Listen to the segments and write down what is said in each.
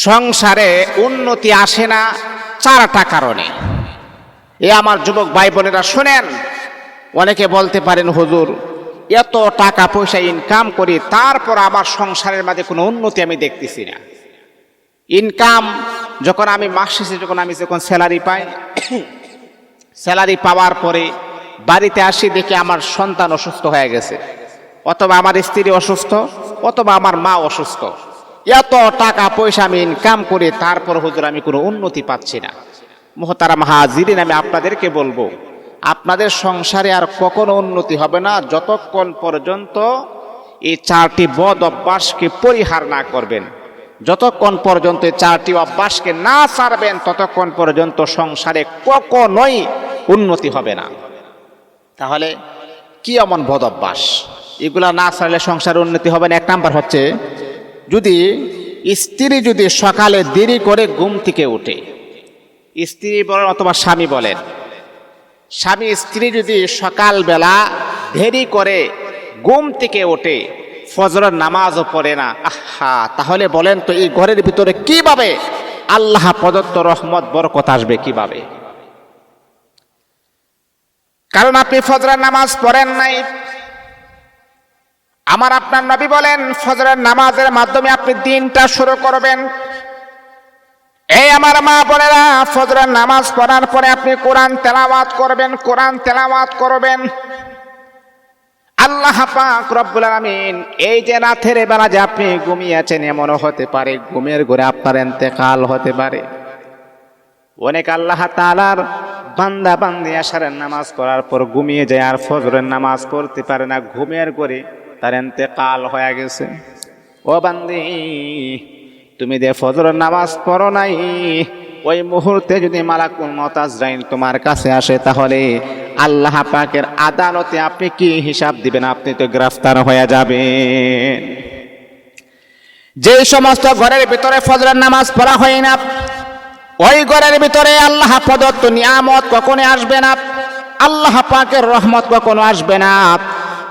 সংসারে উন্নতি আসে না চারটা কারণে। এ আমার যুবক ভাই বোনেরা শোনেন, অনেকে বলতে পারেন, হুজুর, এত টাকা পয়সা ইনকাম করি, তারপর আমার সংসারের মাঝে কোনো উন্নতি আমি দেখতেছি না। ইনকাম যখন আমি মাস শেষে যখন আমি যখন স্যালারি পাই স্যালারি পাওয়ার পরে বাড়িতে আসি দেখি আমার সন্তান অসুস্থ হয়ে গেছে। অথবা আমার স্ত্রী অসুস্থ, অথবা আমার মা অসুস্থ। এত টাকা পয়সা আমি ইনকাম করে তারপর হুজুর আমি কোনো উন্নতি পাচ্ছি না। মোহতারা মাহাজিরিন আমি আপনাদেরকে বলব, আপনাদের সংসারে আর কখনো উন্নতি হবে না, যতক্ষণ পর্যন্ত এই চারটি বদ অভ্যাসকে পরিহার না করবেন। যতক্ষণ পর্যন্ত এই চারটি অভ্যাসকে না ছাড়বেন, ততক্ষণ পর্যন্ত সংসারে কখনোই উন্নতি হবে না। তাহলে কি এমন বদ অভ্যাস? এগুলা না ছাড়লে সংসারে উন্নতি হবে না? এক নাম্বার হচ্ছে যদি স্ত্রী যদি সকালে দেরি করে ঘুম থেকে উঠে স্ত্রী বলেন অথবা স্বামী বলেন, স্বামী স্ত্রী যদি সকালবেলা দেরি করে ঘুম থেকে ওঠে, ফজরের নামাজও পড়ে না, আহা, তাহলে বলেন তো এই ঘরের ভিতরে কীভাবে আল্লাহ প্রদত্ত রহমত, বরকত আসবে কীভাবে? কারণ আপনি ফজরের নামাজ পড়েন নাই আমার আপনার নবী বলেন, ফজরের নামাজের মাধ্যমে আপনি দিনটা শুরু করবেন। এই আমার মা বোনেরা, ফজরের নামাজ পড়ার পরে আপনি কোরআন তেলাওয়াত করবেন, কোরআন তেলাওয়াত করবেন। আল্লাহ পাক রব্বুল আলামিন, এই যে রাতের বেলা যে আপনি ঘুমিয়েছেন, এমনও হতে পারে, ঘুমের ঘরে আপনার এতেকাল হতে পারে। অনেক আল্লাহ তাআলার বান্দা বান্দি আসারের নামাজ পড়ার পর ঘুমিয়ে যায় আর ফজরের নামাজ পড়তে পারে না। ঘুমের ঘরে তার এতেকাল হয়ে গেছে। ও বান্দি, তুমি যে ফজরের নামাজ পড়ো নাই, ওই মুহূর্তে যদি মালাকুল মতাজরাইন তোমার কাছে আসে, তাহলে আল্লাহ পাকের আদালতে আপনি কি হিসাব দিবেন? আপনি তো গ্রেফতার হয়ে যাবেন। যে সমস্ত ঘরের ভিতরে ফজরের নামাজ পড়া হয় না, ওই ঘরের ভিতরে আল্লাহ প্রদত্ত নিয়ামত কখনো আসবে না, আল্লাহ পাকের রহমত কখনো আসবে না।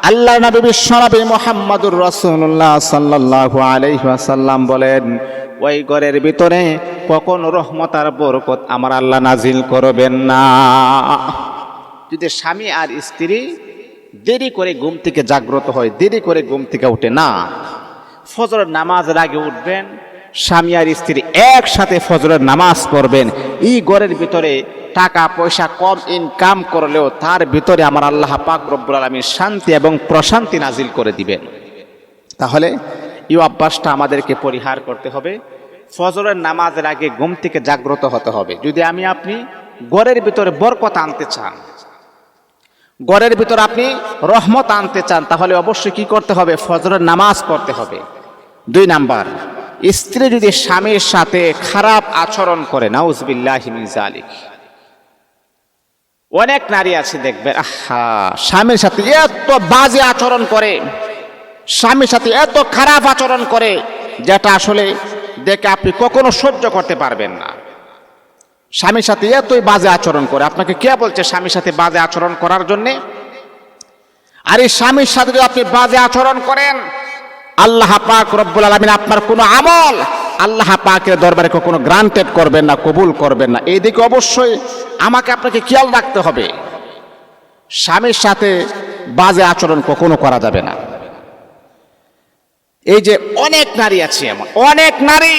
আল্লাহ নবী বিশ্বনবী মোহাম্মদুর রসুল্লাহ সাল্লাল্লাহু আলাইহি ওয়াসাল্লাম বলেন, ওই ঘরের ভিতরে কখন রহমত আর বরকত আমার আল্লাহ নাজিল করবেন না। যদি স্বামী আর স্ত্রী দেরি করে ঘুম থেকে জাগ্রত হয়, দেরি করে ঘুম থেকে উঠে না। ফজরের নামাজের আগে উঠবেন, স্বামী আর স্ত্রী একসাথে ফজরের নামাজ পড়বেন। এই ঘরের ভিতরে টাকা পয়সা কম ইনকাম করলেও তার ভিতরে আমার আল্লাহ পাক রব্বুল আলমী শান্তি এবং প্রশান্তি নাজিল করে দিবেন। তাহলে এই অভ্যাসটা আমাদেরকে পরিহার করতে হবে। ফজরের নামাজের আগে ঘুম থেকে জাগ্রত হতে হবে। যদি আমি আপনি গড়ের ভিতরে বরকত আনতে চান গড়ের ভিতর আপনি রহমত আনতে চান, তাহলে অবশ্যই কি করতে হবে? ফজরের নামাজ পড়তে হবে। দুই নাম্বার, স্ত্রী যদি স্বামীর সাথে খারাপ আচরণ করে, নাউজবিল্লাহ জালিক অনেক নারী আছে দেখবেন আহা, স্বামীর সাথে এত বাজে আচরণ করে, স্বামীর সাথে এত খারাপ আচরণ করে, যেটা আসলে দেখে আপনি কখনো সহ্য করতে পারবেন না। স্বামীর সাথে এতই বাজে আচরণ করে, আপনাকে কে বলছে স্বামীর সাথে বাজে আচরণ করার জন্যে? আর এই স্বামীর সাথে যদি আপনি বাজে আচরণ করেন, আল্লাহ পাক রব্বুল আলমিন আপনার কোনো আমল আল্লাহ পাকের দরবারে কখনো গ্রান্টেড করবেন না, কবুল করবেন না। এই দিকে অবশ্যই আমাকে আপনাকে খেয়াল রাখতে হবে। স্বামীর সাথে বাজে আচরণ কখনো করা যাবে না। এই যে অনেক নারী আছে আমার অনেক নারী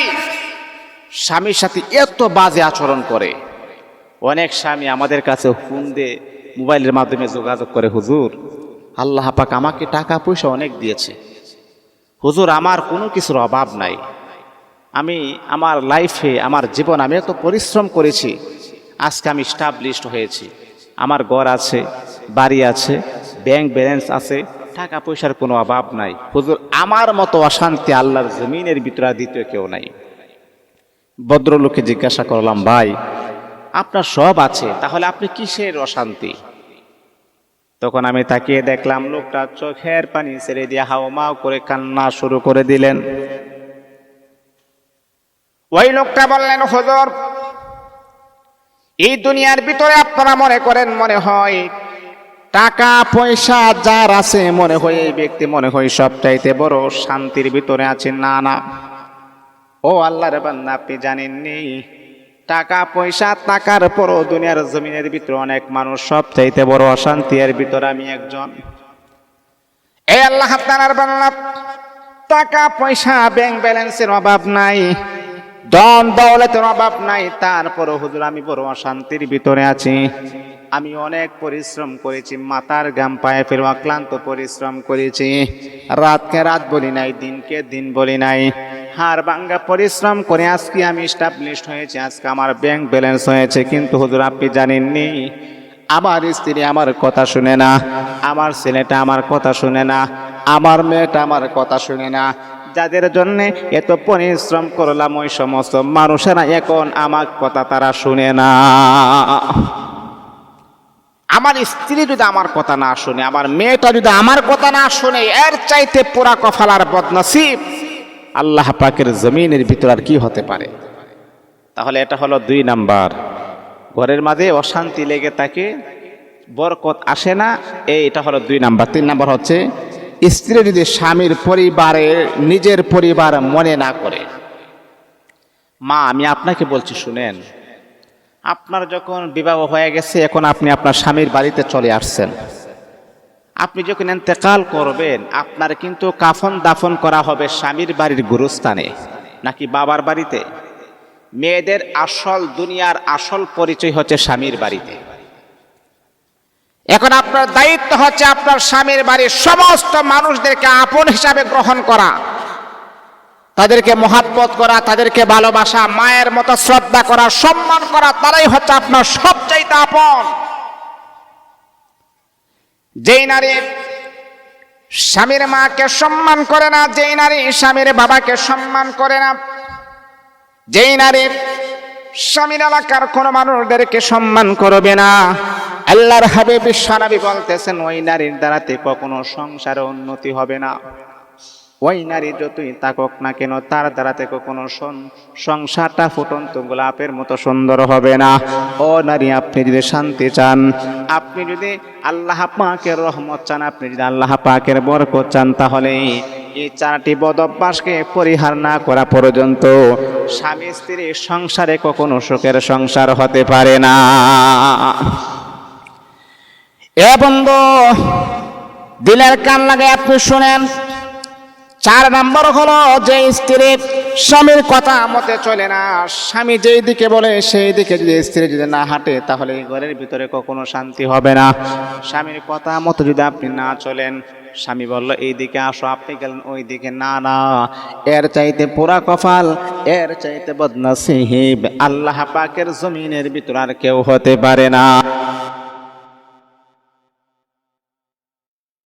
স্বামীর সাথে এত বাজে আচরণ করে। অনেক স্বামী আমাদের কাছে ফোন দিয়ে মোবাইলের মাধ্যমে যোগাযোগ করে, হুজুর, আল্লাহ পাক আমাকে টাকা পয়সা অনেক দিয়েছে। হুজুর, আমার কোনো কিছুর অভাব নাই। আমি আমার লাইফে আমার জীবন, আমি এত পরিশ্রম করেছি, আজকে আমি স্টাবলিশড হয়েছি। আমার ঘর আছে, বাড়ি আছে ব্যাংক ব্যালেন্স আছে, টাকা পয়সার কোনো অভাব নাই। হুজুর, আমার মতো অশান্তি আল্লাহর জমিনের ভিতরে দ্বিতীয় কেউ নাই। ভদ্রলোককে জিজ্ঞাসা করলাম, ভাই, আপনার সব আছে, তাহলে আপনি কিসের অশান্তি? তখন আমি তাকিয়ে দেখলাম, লোকটা চোখের পানি ছেড়ে দিয়ে হাও মাও করে কান্না শুরু করে দিলেন। ওই লোকটা বললেন, হজর, এই দুনিয়ার ভিতরে আপনারা মনে করেন মনে হয় টাকা, পয়সা যার আছে মনে হয় এই ব্যক্তি মনে হয় সবচাইতে বড় শান্তির ভিতরে আছে না না। ও আল্লাহর বান্দা, আপনি জানেননি? টাকা, পয়সা, টাকার পরও দুনিয়ার জমিনের ভিতরে অনেক মানুষ সব চাইতে বড় অশান্তি এর ভিতরে আমি একজন। এই আল্লাহ তাআলার বান্দা, টাকা, পয়সা ব্যাংক ব্যালেন্সের অভাব নাই। ধন দৌলতের অভাব নাই। তারপরও হুজুর, আমি বড় অশান্তির ভিতরে আছি। আমি অনেক পরিশ্রম করেছি, মাথার গাম পায়ে ফেরো ক্লান্ত পরিশ্রম করেছি। রাতকে রাত বলি নাই, দিনকে দিন বলি নাই। হার ভাঙ্গা পরিশ্রম করে আজকে আমি স্টাবলিশড হয়েছি, আজকে আমার ব্যাংক ব্যালেন্স হয়েছে। কিন্তু হুজুর, আপনি জানেননি, আমার স্ত্রী আমার কথা শুনে না, আমার ছেলেটা আমার কথা শুনে না, আমার মেয়েটা আমার কথা শুনে না যাদের জন্য এত পরিশ্রম করলাম ওই সমস্ত মানুষেরা এখন আমার কথা তারা শুনে না। আমার স্ত্রী যদি আমার কথা না শুনে, আমার মেয়েটা যদি আমার কথা না শুনে, এর চাইতে পুরা কফালার বদনসিব আল্লাহ পাকের জমিনের ভিতর আর কি হতে পারে? তাহলে এটা হলো দুই নাম্বার। ঘরের মাঝে অশান্তি লেগে থাকে, বরকত আসে না, এই এটা হলো দুই নাম্বার। তিন নাম্বার হচ্ছে স্ত্রী যদি স্বামীর পরিবারে নিজের পরিবার মনে না করে। মা, আমি আপনাকে বলছি, শুনেন। আপনার যখন বিবাহ হয়ে গেছে, এখন আপনি আপনার স্বামীর বাড়িতে চলে আসছেন। আপনি যখন এতেকাল করবেন, আপনার কিন্তু কাফন দাফন করা হবে স্বামীর বাড়ির গুরুস্থানে, নাকি বাবার বাড়িতে? মেয়েদের আসল, দুনিয়ার আসল পরিচয় হচ্ছে স্বামীর বাড়িতে। এখন আপনার দায়িত্ব হচ্ছে আপনার স্বামীর বাড়ির সমস্ত মানুষদেরকে আপন হিসাবে গ্রহণ করা। তাদেরকে মহাব্বত করা, তাদেরকে ভালোবাসা, মায়ের মতো শ্রদ্ধা করা, সম্মান করা, তারাই হচ্ছে আপনার সবচাইতে আপন। যেই নারী স্বামীর মাকে সম্মান করে না, যেই নারী স্বামীর বাবাকে সম্মান করে না, যেই নারী স্বামীর এলাকার কোন মানুষদেরকে সম্মান করবে না। আল্লাহর হাবে বিশ্বনবী বলতেছেন, ওই নারীর দ্বারাতে কখনো সংসারে উন্নতি হবে না। ওই নারী যতই তাকক না কেন, তার দ্বারাতে কখনো সং- সংসারটা ফুটন্ত গোলাপের মতো সুন্দর হবে না। ও নারী, আপনি যদি শান্তি চান, আপনি যদি আল্লাহ পাকের রহমত চান, আপনি যদি আল্লাহ পাকের বরকত চান, তাহলে এই চারটি বদ অভ্যাসকে পরিহার না করা পর্যন্ত স্বামী স্ত্রীর সংসারে কখনো সুখের সংসার হতে পারে না। এ বন্ধু, দিলের কান লাগে আপনি শুনেন। চার নম্বর হলো যে স্ত্রীর স্বামীর কথা মতে চলে না। স্বামী যেই দিকে বলে, সেই দিকে যদি স্ত্রী যদি না হাঁটে, তাহলে ঘরের ভিতরে কখনো শান্তি হবে না। স্বামীর কথা মতো যদি আপনি না চলেন, স্বামী বলল, এই দিকে আসো, আপনি গেলেন ওই দিকে। না না, এর চাইতে পুরা কপাল, এর চাইতে বদনসিব। আল্লাহ পাকের জমিনের ভিতর আর কেউ হতে পারে না।